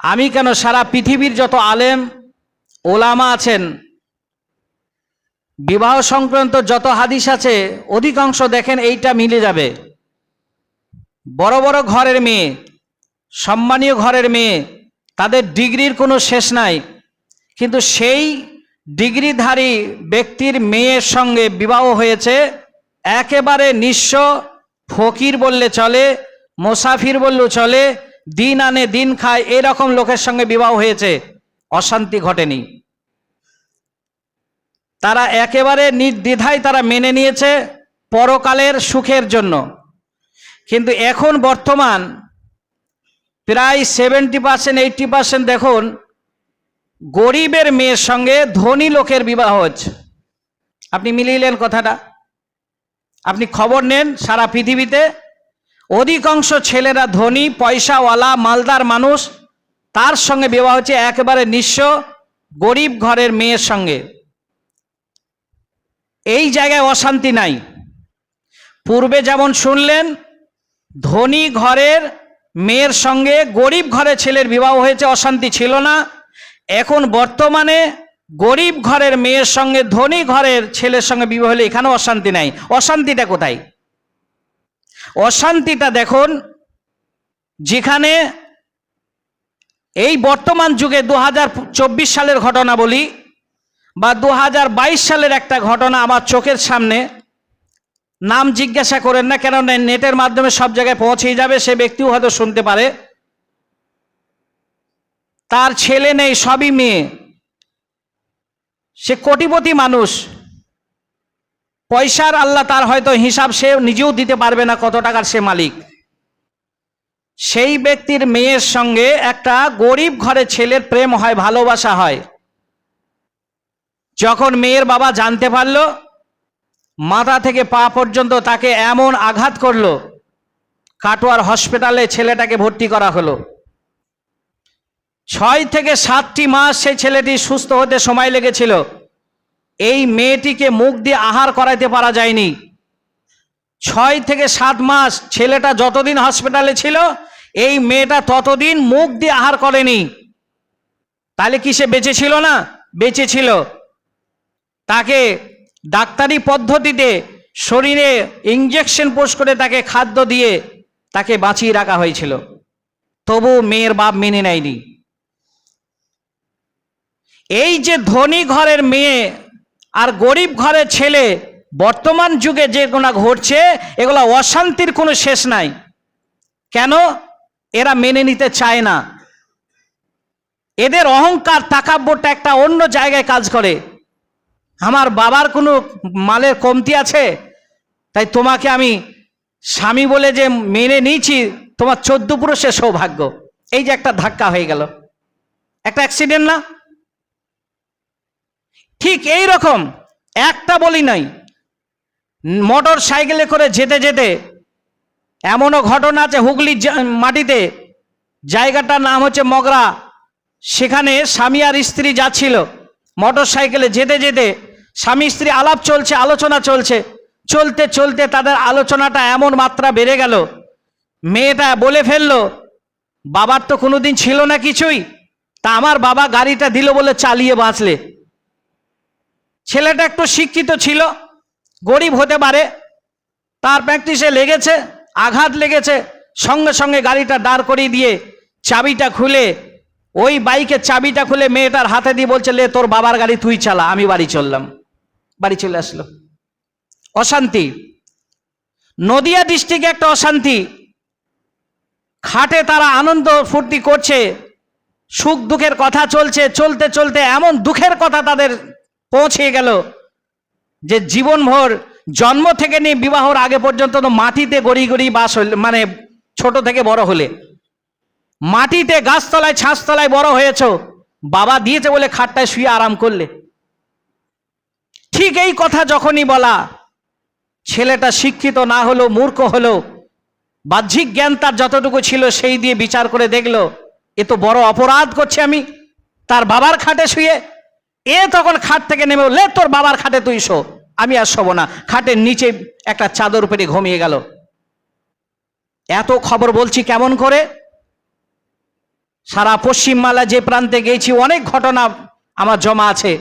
আমি কেন সারা পৃথিবীর যত আলেম, ওলামা আছেন, বিবাহ সংক্রান্ত যত হাদিস আছে, অধিকাংশ দেখেন এইটা মিলে যাবে। বড় বড় ঘরের মেয়ে, সম্মানীয় ঘরের মেয়ে, তাদের ডিগ্রির কোনো শেষ নাই। কিন্তু সেই ডিগ্রিধারী ব্যক্তির মেয়ের সঙ্গে বিবাহ হয়েছে, একেবারে নিঃস্ব, ফকির বললে চলে, মোসাফির বললেও চলে দিন আনে, দিন খায়, এরকম লোকের সঙ্গে বিবাহ হয়েছে। অশান্তি ঘটেনি। তারা একেবারে নির্দ্বিধায় তারা মেনে নিয়েছে পরকালের সুখের জন্য। কিন্তু এখন বর্তমান প্রায় সেভেন্টি পার্সেন্ট এইটটি পার্সেন্ট দেখুন, গরিবের মেয়ের সঙ্গে ধনী লোকের বিবাহ হচ্ছে। আপনি মিলিয়ে কথাটা। আপনি খবর নেন সারা পৃথিবীতে। অধিকাংশ ছেলেরা ধনী, পয়সাওয়ালা, মালদার মানুষ। তার সঙ্গে বিবাহ হচ্ছে একেবারে নিঃস্ব, গরিব ঘরের মেয়ের সঙ্গে। এই জায়গায় অশান্তি নাই। পূর্বে যেমন শুনলেন, ধনী ঘরের মেয়ের সঙ্গে গরিব ঘরের ছেলের বিবাহ হয়েছে, অশান্তি ছিল না। এখন বর্তমানে গরিব ঘরের মেয়ের সঙ্গে ধনী ঘরের ছেলের সঙ্গে বিবাহ হলে এখানেও অশান্তি নাই। অশান্তিটা কোথায়? অশান্তিটা দেখুন, যেখানে এই বর্তমান যুগে দু হাজার চব্বিশ সালের ঘটনা বলি বা দু হাজার বাইশ সালের একটা ঘটনা আমার চোখের সামনে, নাম জিজ্ঞাসা করেন না কেন নেটের মাধ্যমে সব জায়গায় পৌঁছেই যাবে, সে ব্যক্তিও হয়তো শুনতে পারে। তার ছেলে নেই, সবই মেয়ে। সে কোটিপতি মানুষ। পয়সার আল্লাহ তার হয়তো হিসাব সে নিজেও দিতে পারবে না কত টাকার সে মালিক। সেই ব্যক্তির মেয়ের সঙ্গে একটা গরিব ঘরে ছেলের প্রেম হয়, ভালোবাসা হয়। যখন মেয়ের বাবা জানতে পারল, মাথা থেকে পা পর্যন্ত তাকে এমন আঘাত করল, কাটোয়ার হসপিটালে ছেলেটাকে ভর্তি করা হলো। ছয় থেকে সাতটি মাস সেই ছেলেটি সুস্থ হতে সময় লেগেছিল। এই মেয়েটিকে মুখ দিয়ে আহার করাইতে পারা যায়নি। ছয় থেকে সাত মাস ছেলেটা যতদিন হসপিটালে ছিল, এই মেয়েটা ততদিন মুখ দিয়ে আহার করেনি। তাহলে কি সে বেঁচে ছিল না? বেঁচে ছিল। তাকে ডাক্তারি পদ্ধতিতে শরীরে ইঞ্জেকশন পোষ করে তাকে খাদ্য দিয়ে তাকে বাঁচিয়ে রাখা হয়েছিল। তবু মেয়ের বাপ মেনে নেয়নি। এই যে ধনী ঘরের মেয়ে আর গরিব ঘরের ছেলে, বর্তমান যুগে যেগুলো ঘটছে, এগুলো অশান্তির কোনো শেষ নাই। কেন? এরা মেনে নিতে চায় না। এদের অহংকার, তাকাব্যটা একটা অন্য জায়গায় কাজ করে। আমার বাবার কোনো মালের কমতি আছে? তাই তোমাকে আমি স্বামী বলে যে মেনে নিয়েছি, তোমার চোদ্দ পুরুষের সৌভাগ্য। এই যে একটা ধাক্কা হয়ে গেল। একটা অ্যাক্সিডেন্ট না? ঠিক এই রকম, একটা বলি নাই। মোটর সাইকেলে করে যেতে যেতে এমনও ঘটনা আছে হুগলির মাটিতে। জায়গাটার নাম হচ্ছে মগরা। সেখানে স্বামী আর স্ত্রী যাচ্ছিল। মোটর সাইকেলে যেতে যেতে স্বামী, স্ত্রী আলাপ চলছে, আলোচনা চলছে। চলতে চলতে তাদের আলোচনাটা এমন মাত্রা বেড়ে গেল। মেয়েটা বলে ফেলল, বাবার তো কোনোদিন ছিল না কিছুই। তা আমার বাবা গাড়িটা দিল বলে চালিয়ে বাঁচলে। ছেলেটা একটু শিক্ষিত ছিল, গরিব হতে পারে, তার প্র্যাকটিসে লেগেছে, আঘাত লেগেছে, সঙ্গে সঙ্গে গাড়িটা দাঁড় করিয়ে দিয়ে চাবিটা খুলে, ওই বাইকের চাবিটা খুলে মেয়েটার হাতে দিয়ে বলছে, লে, তোর বাবার গাড়ি তুই চালা, আমি বাড়ি চললাম। বাড়ি চলে আসলো। অশান্তি। নদিয়া ডিস্ট্রিক্টে একটা অশান্তি। খাটে তারা আনন্দ ফুর্তি করছে, সুখ দুঃখের কথা চলছে, চলতে চলতে এমন দুঃখের কথা তাদের পৌঁছে গেল যে জীবনভর জন্ম থেকে নিয়ে বিবাহর আগে পর্যন্ত তো মাটিতে গড়ি গড়ি বাস হইলে মানে ছোট থেকে বড় হলে। মাটিতে গাছতলায় ছাঁচতলায় বড় হয়েছ, বাবা দিয়েছে বলে খাটটায় শুয়ে আরাম করলে। ঠিক এই কথা যখনই বলা, ছেলেটা শিক্ষিত না হলো মূর্খ হলো বাহ্যিক জ্ঞান তার যতটুকু ছিল সেই দিয়ে বিচার করে দেখল, এ তো বড় অপরাধ করছে আমি, তার বাবার খাটে শুয়ে এ তখন খাট থেকে নেমে লে তোর বাবার খাটে তুই শো। আমি আর শোবো না। খাটের নিচে একটা চাদর পেরে ঘুমিয়ে গেল। এত খবর বলছি কেমন করে? সারা পশ্চিমবাংলা যে প্রান্তে গেছি, অনেক ঘটনা আমার জমা আছে।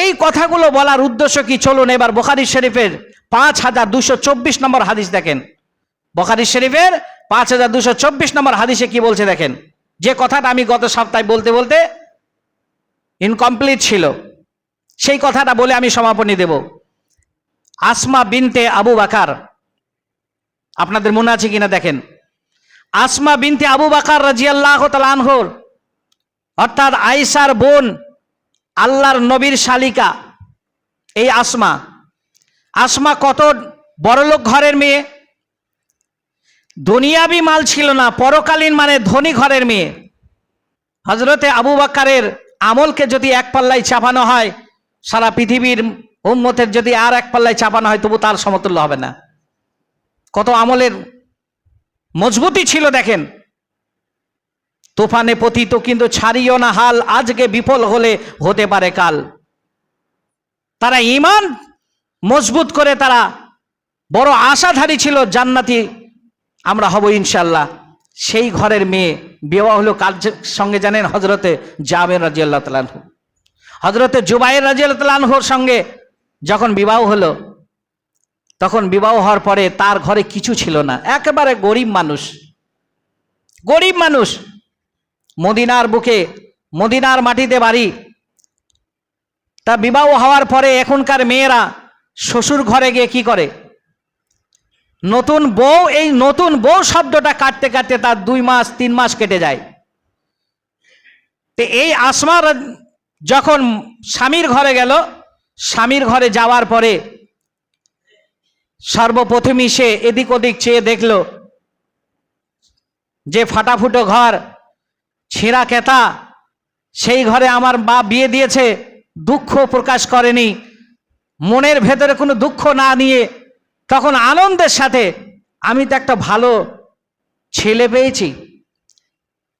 এই কথাগুলো বলার উদ্দেশ্য কি? চলুন এবার বোখারি শরীফের পাঁচ হাজার দুশো চব্বিশ নম্বর হাদিস দেখেন। বোখারি শরীফের পাঁচ হাজার দুশো চব্বিশ নম্বর হাদিসে কি বলছে দেখেন? যে কথাটা আমি গত সপ্তাহে বলতে বলতে ইনকমপ্লিট ছিল। সেই কথাটা বলে আমি সমাপনী দেব। আসমা বিনতে আবু বাকার, আপনাদের মনে আছে কিনা দেখেন? আসমা বিনতে আবু বাকার রাজিয়াল্লাহ তালানহর অর্থাৎ আইসার বোন আল্লাহর নবীর শালিকা, এই আসমা। আসমা কত বড়লোক ঘরের মেয়ে? দুনিয়াবি মাল ছিল না, পরকালীন মানে ধনী ঘরের মেয়ে। হজরতে আবু বাক্কারের আমলকে যদি এক পাল্লায় চাপানো হয়, সারা পৃথিবীর উম্মতের যদি আর এক পাল্লায় চাপানো হয়, তবু তার সমতুল্য হবে না। কত আমলের মজবুতি ছিল দেখেন। তুফানে পতিত কিন্তু ছাড়িও না হাল, আজকে বিফল হলে হতে পারে কাল। তারা ইমান মজবুত করে তারা বড় আশাধারী ছিল, জান্নাতি আমরা হব ইনশাল্লাহ সেই ঘরের মেয়ে বিবাহ হলো কার সঙ্গে জানেন? হজরতে জাবের রাজিয়াল্লাহ তালানহু হজরতে জুবাইর রাজিয়াল্লাহ তালানহুর সঙ্গে যখন বিবাহ হলো, তখন বিবাহ হওয়ার পরে তার ঘরে কিছু ছিল না। একেবারে গরিব মানুষ। গরিব মানুষ। মদিনার বুকে, মদিনার মাটিতে বাড়ি। তা বিবাহ হওয়ার পরে এখনকার মেয়েরা শ্বশুর ঘরে গিয়ে কি করে? নতুন বউ, এই নতুন বউ শব্দটা কাটতে কাটতে তার দুই মাস, তিন মাস কেটে যায়। তো এই আসমার যখন স্বামীর ঘরে গেল, স্বামীর ঘরে যাওয়ার পরে সর্বপ্রথমই সে এদিক ওদিক চেয়ে দেখল যে ফাটাফুটো ঘর, ছেঁড়া কেতা, সেই ঘরে আমার মা বিয়ে দিয়েছে, দুঃখ প্রকাশ করেনি। মনের ভেতরে কোনো দুঃখ না নিয়ে তখন আনন্দের সাথে আমি তো একটা ভালো ছেলে পেয়েছি,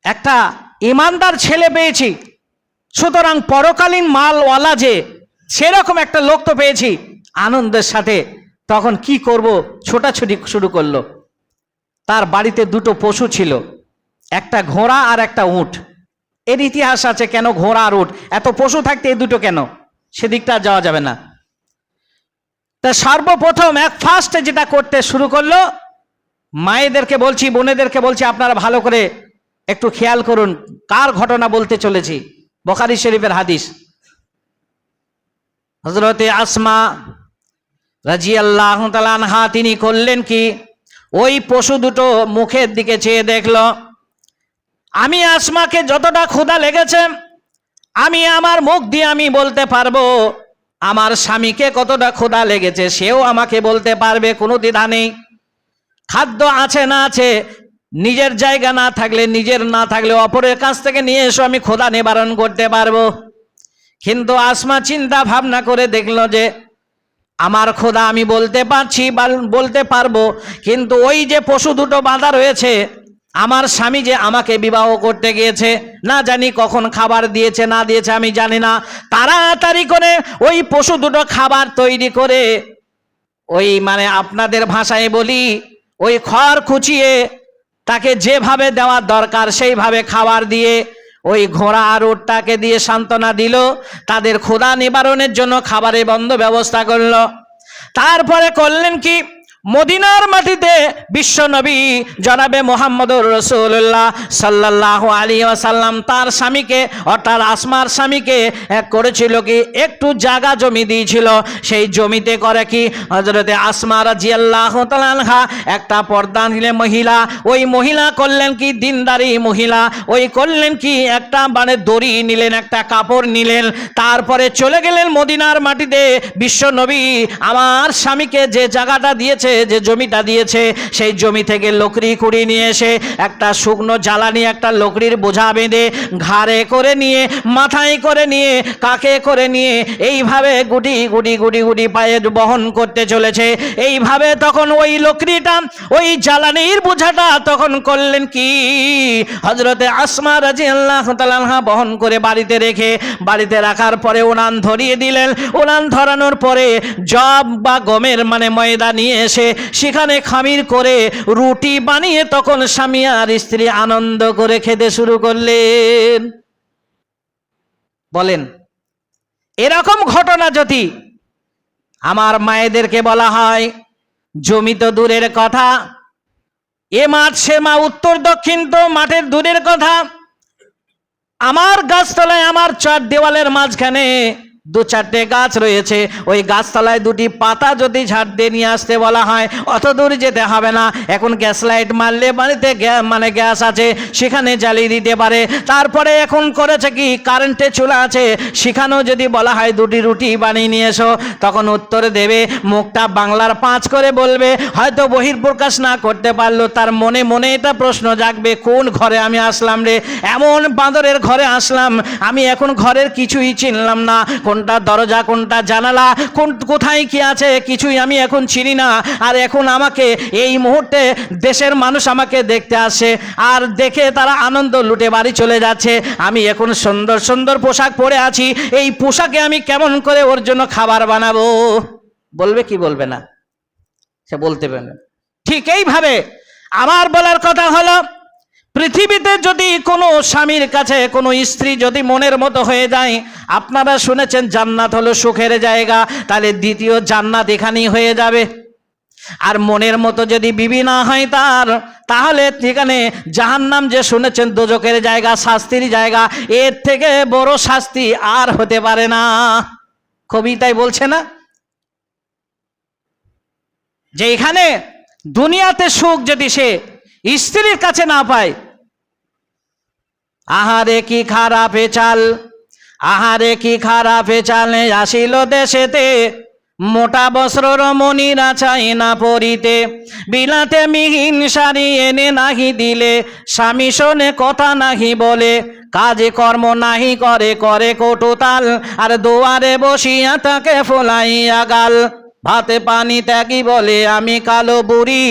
একটা ইমানদার ছেলে পেয়েছি, সুতরাং পরকালীন মালওয়ালা যে সেরকম একটা লোক তো পেয়েছি। আনন্দের সাথে তখন কি করব, ছোটাছুটি শুরু করল। তার বাড়িতে দুটো পশু ছিল, একটা ঘোড়া আর একটা উট। এর ইতিহাস আছে কেন ঘোড়া আর উট? এত পশু থাকতে এই দুটো কেন? সেদিকটা যাওয়া যাবে না। তা সর্বপ্রথম এক ফার্স্টে যেটা করতে শুরু করল, মায়েদেরকে বলছি, বোনেদেরকে বলছি, আপনারা ভালো করে একটু খেয়াল করুন, কার ঘটনা বলতে চলেছি? বখারি শরীফের হাদিস। হজরতে আসমা রাজি আল্লাহ আনহা, তিনি করলেন কি? ওই পশু দুটো মুখের দিকে চেয়ে দেখল, আমি আসমাকে যতটা ক্ষুধা লেগেছে, আমি আমার মুখ দিয়ে আমি বলতে পারব আমার স্বামীকে কতটা ক্ষুধা লেগেছে সেও আমাকে বলতে পারবে, কোনো দ্বিধা নেই। খাদ্য আছে না আছে, নিজের জায়গা না থাকলে, নিজের না থাকলে অপরের কাছ থেকে নিয়ে এসো, আমি ক্ষুধা নিবারণ করতে পারব। কিন্তু আসমা চিন্তা ভাবনা করে দেখল যে, আমার খোদা আমি বলতে পারছি বলতে পারব, কিন্তু ওই যে পশু দুটো বাঁধা রয়েছে আমার স্বামী যে আমাকে বিবাহ করতে গিয়েছে, না জানি কখন খাবার দিয়েছে, না দিয়েছে, আমি জানি না। তাড়াতাড়ি করে ওই পশু দুটো খাবার তৈরি করে, ওই মানে আপনাদের ভাষায় বলি, ওই খড় খুচিয়ে তাকে যেভাবে দেওয়ার দরকার সেইভাবে খাবার দিয়ে ওই ঘোড়া আর উটটাকে দিয়ে সান্ত্বনা দিল, তাদের ক্ষুধা নিবারণের জন্য খাবারের বন্ধ ব্যবস্থা করল। তারপরে করলেন কি? মদিনার মাটিতে বিশ্ব নবী জনাবে মোহাম্মদুর রসুল্লাহ সাল্লাহ আলী আসাল্লাম তার স্বামীকে, অর্থাৎ আসমার স্বামীকে এক করেছিল কি? একটু জায়গা জমি দিয়েছিল। সেই জমিতে করে কি? হজরতে আসমা রাজি আল্লাহ তালানহা একটা পর্দা নিলে মহিলা। ওই মহিলা করলেন কি? দিনদারি মহিলা। ওই করলেন কি? একটা মানে দড়ি নিলেন, একটা কাপড় নিলেন। তারপরে চলে গেলেন মদিনার মাটিতে। বিশ্ব নবী আমার স্বামীকে যে জায়গাটা দিয়েছে যে জমিটা দিয়েছে, সেই জমি থেকে লকড়ি কুড়ি নিয়ে এসে একটা শুকনো জ্বালানি একটা লকড়ির বোঝা বেঁধে ঘাড়ে করে নিয়ে, মাথায় করে নিয়ে, কাকে করে নিয়ে এইভাবে গুটি গুটি গুটি গুটি পায়ে বহন করতে চলেছে। এইভাবে তখন ওই লকড়িটা, ওই জ্বালানির বোঝাটা তখন করলেন কি? হজরতে আসমা রাজি আল্লাহ তালাহা বহন করে বাড়িতে রেখে, বাড়িতে রাখার পরে উনান ধরিয়ে দিলেন। উনান ধরানোর পরে জব বা গমের মানে ময়দা নিয়ে এসে সেখানে খামির করে রুটি বানিয়ে তখন স্বামী আর স্ত্রী আনন্দ করে খেতে শুরু করলেন। বলেন, এরকম ঘটনা যদি আমার মায়েদেরকে বলা হয়, জমি তো দূরের কথা, এ মাঠ সে মা উত্তর দক্ষিণ তো মাঠের দূরের কথা, আমার গাছতলায় আমার চার দেওয়ালের মাঝখানে দু চারটে গাছ রয়েছে। ওই গাছতলায় দুটি পাতা যদি ঝাড় দিয়ে নিয়ে আসতে বলা হয়, অত দূর যেতে হবে না। এখন গ্যাস লাইট মারলে বাড়িতে মানে গ্যাস আছে, সেখানে জ্বালিয়ে দিতে পারে। তারপরে এখন করেছে কি? কারেন্টে চুলা আছে, সেখানেও যদি বলা হয় দুটি রুটি বানিয়ে নিয়ে এসো, তখন উত্তরে দেবে, মুখটা বাংলার পাঁচ করে বলবে, হয়তো বহির্প্রকাশ না করতে পারল। তার মনে মনে এটা প্রশ্ন জাগবে, কোন ঘরে আমি আসলাম রে? এমন বাঁদরের ঘরে আসলাম, আমি এখন ঘরের কিছুই চিনলাম না। কোনটা দরজা, কোনটা জানালা, কোন, কোথায় কি আছে, কিছুই আমি এখন চিনি না। আর এখন আমাকে এই মুহূর্তে দেশের মানুষ আমাকে দেখতে আসে। আর দেখে তারা আনন্দ লুটে বাড়ি চলে যাচ্ছে। আমি এখন সুন্দর সুন্দর পোশাক পরে আছি। এই পোশাকে আমি কেমন করে ওর জন্য খাবার বানাবো? বলবে কি বলবে না? সে বলতে পারবে ঠিক এইভাবে। আমার বলার কথা হলো পৃথিবীতে যদি কোনো স্বামীর কাছে কোনো স্ত্রী যদি মনের মতো হয়ে যায়, আপনারা শুনেছেন জান্নাত হলো সুখের জায়গা, তাহলে দ্বিতীয় জান্নাত এখানেই হয়ে যাবে। আর মনের মতো যদি বিবি না হয় তার, তাহলে সেখানে জাহান্নাম যে শুনেছেন দোজকের জায়গা, শাস্তির জায়গা, এর থেকে বড় শাস্তি আর হতে পারে না। কবিতায় বলছে না? যে এখানে দুনিয়াতে সুখ যদি সে স্ত্রীর কাছে না পায় আহারে কি খারাপে চাল? আহারে কি খারাপে চালে? আসিল দেশেতে। মোটা বস্ত্রর মনিরা চাই না পরিতে। বিলাতে মিহিন শাড়ি এনে নাহি দিলে। স্বামী শোনে কথা নাহি বলে। কাজে কর্ম নাহি করে করে কটুতাল আর দুয়ারে বসিয়া তাকে ফোলাইয়া গাল। ভাত পানি ত্যাগী বলে আমি কালো বুড়ি।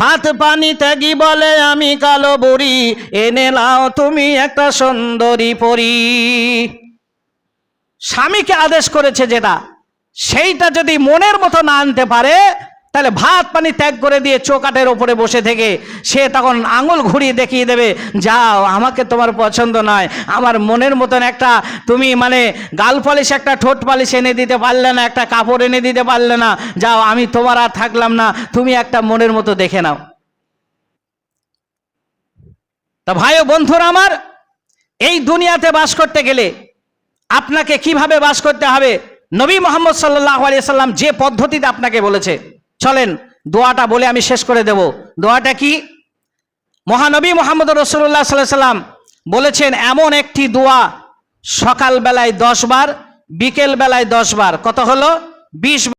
ভাত পানি ত্যাগী বলে আমি কালো বুড়ি। এনে লাও তুমি একটা সুন্দরী পরি। স্বামীকে আদেশ করেছে যেটা, সেইটা যদি মনের মতো না আনতে পারে তাহলে ভাত পানি ত্যাগ করে দিয়ে চোকাটের ওপরে বসে থেকে সে তখন আঙুল ঘুরিয়ে দেখিয়ে দেবে, যাও, আমাকে তোমার পছন্দ নয়। আমার মনের মতন একটা তুমি মানে গাল পালিশ একটা ঠোঁট পালিশ এনে দিতে পারলে না, একটা কাপড় এনে দিতে পারলে না। যাও, আমি তোমার আর থাকলাম না। তুমি একটা মনের মতো দেখে নাও। তা ভাই বন্ধুরা আমার, এই দুনিয়াতে বাস করতে গেলে আপনাকে কীভাবে বাস করতে হবে? নবী মোহাম্মদ সাল্লাহ সাল্লাম যে পদ্ধতিতে আপনাকে বলেছে চলেন, দোয়াটা বলে আমি শেষ করে দেব। দোয়াটা কি? মহানবী মোহাম্মদ রসুল্লাহ সাল্লাহ সাল্লাম বলেছেন, এমন একটি দোয়া সকালবেলায় দশ বার বিকেল বেলায় দশ বার। কত হলো? বিশ